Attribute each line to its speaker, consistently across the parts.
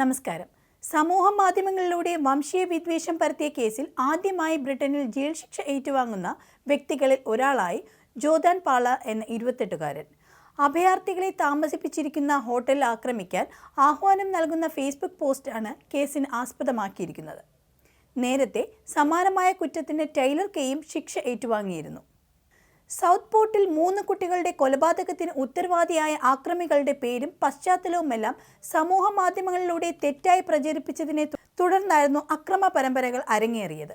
Speaker 1: നമസ്കാരം. സമൂഹ മാധ്യമങ്ങളിലൂടെ വംശീയ വിദ്വേഷം പരത്തിയ കേസിൽ ആദ്യമായി ബ്രിട്ടനിൽ ജയിൽ ശിക്ഷ ഏറ്റുവാങ്ങുന്ന വ്യക്തികളിൽ ഒരാളായി ജോദാൻ പാള എന്ന ഇരുപത്തെട്ടുകാരൻ. അഭയാർത്ഥികളെ താമസിപ്പിച്ചിരിക്കുന്ന ഹോട്ടൽ ആക്രമിക്കാൻ ആഹ്വാനം നൽകുന്ന ഫേസ്ബുക്ക് പോസ്റ്റാണ് കേസിന് ആസ്പദമാക്കിയിരിക്കുന്നത്. നേരത്തെ സമാനമായ കുറ്റത്തിന് ടൈലർ കെയും ശിക്ഷ ഏറ്റുവാങ്ങിയിരുന്നു. സൗത്ത് പോർട്ടിൽ മൂന്ന് കുട്ടികളുടെ കൊലപാതകത്തിന് ഉത്തരവാദിയായ ആക്രമികളുടെ പേരും പശ്ചാത്തലവുമെല്ലാം സമൂഹ മാധ്യമങ്ങളിലൂടെ തെറ്റായി പ്രചരിപ്പിച്ചതിനെ തുടർന്നായിരുന്നു അക്രമ പരമ്പരകൾ അരങ്ങേറിയത്.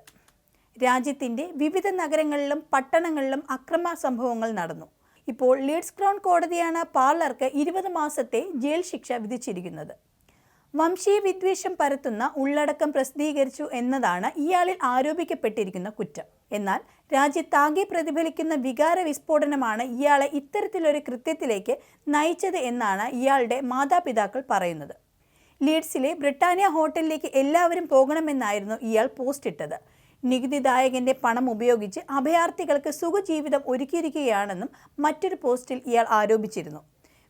Speaker 1: രാജ്യത്തിന്റെ വിവിധ നഗരങ്ങളിലും പട്ടണങ്ങളിലും അക്രമ സംഭവങ്ങൾ നടന്നു. ഇപ്പോൾ ലീഡ്സ് ക്രൗൺ കോടതിയാണ് പാർലർക്ക് ഇരുപത് മാസത്തെ ജയിൽ ശിക്ഷ വിധിച്ചിരിക്കുന്നത്. വംശീയ വിദ്വേഷം പരത്തുന്ന ഉള്ളടക്കം പ്രസിദ്ധീകരിച്ചു എന്നതാണ് ഇയാളിൽ ആരോപിക്കപ്പെട്ടിരിക്കുന്ന കുറ്റം. എന്നാൽ രാജ്യത്താകെ പ്രതിഫലിക്കുന്ന വികാര വിസ്ഫോടനമാണ് ഇയാളെ ഇത്തരത്തിലൊരു കൃത്യത്തിലേക്ക് നയിച്ചത് എന്നാണ് ഇയാളുടെ മാതാപിതാക്കൾ പറയുന്നത്. ലീഡ്സിലെ ബ്രിട്ടാനിയ ഹോട്ടലിലേക്ക് എല്ലാവരും പോകണമെന്നായിരുന്നു ഇയാൾ പോസ്റ്റ് ഇട്ടത് നികുതിദായകന്റെ പണം ഉപയോഗിച്ച് അഭയാർത്ഥികൾക്ക് സുഖജീവിതം ഒരുക്കിയിരിക്കുകയാണെന്നും മറ്റൊരു പോസ്റ്റിൽ ഇയാൾ ആരോപിച്ചിരുന്നു.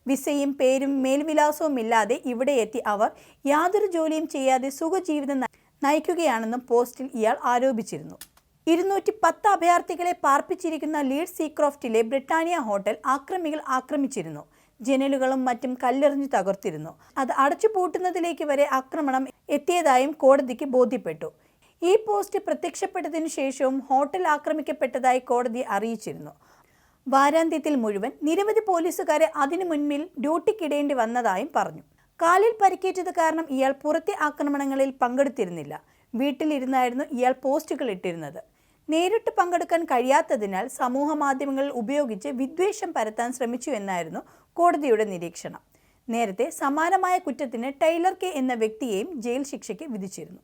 Speaker 1: വിസയും പേരും മേൽവിലാസവും ഇല്ലാതെ ഇവിടെ എത്തി അവർ യാതൊരു ജോലിയും ചെയ്യാതെ സുഖജീവിതം നയിക്കുകയാണെന്നും പോസ്റ്റിൽ ഇയാൾ ആരോപിച്ചിരുന്നു. ഇരുന്നൂറ്റി പത്ത് അഭയാർത്ഥികളെ പാർപ്പിച്ചിരിക്കുന്ന ലീഡ് സീക്രോഫ്റ്റിലെ ബ്രിട്ടാനിയ ഹോട്ടൽ ആക്രമികൾ ആക്രമിച്ചിരുന്നു. ജനലുകളും മറ്റും കല്ലെറിഞ്ഞു തകർത്തിരുന്നു. അത് അടച്ചു പൂട്ടുന്നതിലേക്ക് വരെ ആക്രമണം എത്തിയതായും കോടതിക്ക് ബോധ്യപ്പെട്ടു. ഈ പോസ്റ്റ് പ്രത്യക്ഷപ്പെട്ടതിനു ശേഷവും ഹോട്ടൽ ആക്രമിക്കപ്പെട്ടതായി കോടതി അറിയിച്ചിരുന്നു. വാരാന്ത്യത്തിൽ മുഴുവൻ നിരവധി പോലീസുകാരെ അതിനു മുൻപിൽ ഡ്യൂട്ടിക്കിടേണ്ടി വന്നതായും പറഞ്ഞു. കാലിൽ പരിക്കേറ്റത് കാരണം ഇയാൾ പുറത്തെ ആക്രമണങ്ങളിൽ പങ്കെടുത്തിരുന്നില്ല. വീട്ടിലിരുന്നായിരുന്നു ഇയാൾ പോസ്റ്റുകൾ ഇട്ടിരുന്നത്. നേരിട്ട് പങ്കെടുക്കാൻ കഴിയാത്തതിനാൽ സമൂഹ മാധ്യമങ്ങൾ ഉപയോഗിച്ച് വിദ്വേഷം പരത്താൻ ശ്രമിച്ചു എന്നായിരുന്നു കോടതിയുടെ നിരീക്ഷണം. നേരത്തെ സമാനമായ കുറ്റത്തിന് ടൈലർ കെ എന്ന വ്യക്തിയെയും ജയിൽ ശിക്ഷയ്ക്ക് വിധിച്ചിരുന്നു.